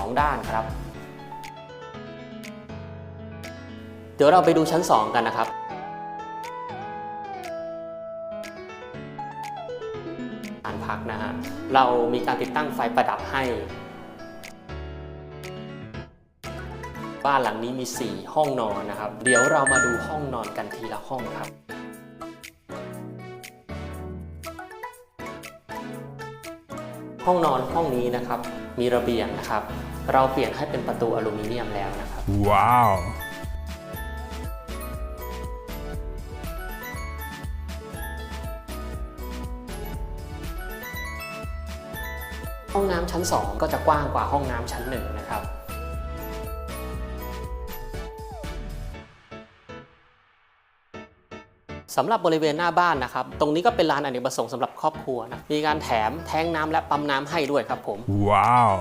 2 ด้านครับ เดี๋ยวเราไปดูชั้น 2 กันนะครับลานพักนะฮะ เรามีการติดตั้งไฟประดับให้ บ้านหลังนี้มี 4 ห้องนอนนะครับ เดี๋ยวเรามาดูห้องนอนกันทีละห้องครับ ห้องนอนห้องนี้นะครับ มีระเบียงนะครับ เราเปลี่ยนให้เป็นประตูอลูมิเนียมแล้วนะครับ Wow. ห้องน้ำชั้น 2 ก็จะกว้างกว่าห้องน้ำชั้น1นะครับ สำหรับบริเวณหน้าบ้านนะครับ ตรงนี้ก็เป็นลานอเนกประสงค์สำหรับครอบครัวนะมีการแถมแทงน้ำและปั๊มน้ำให้ด้วยครับผม ว้าว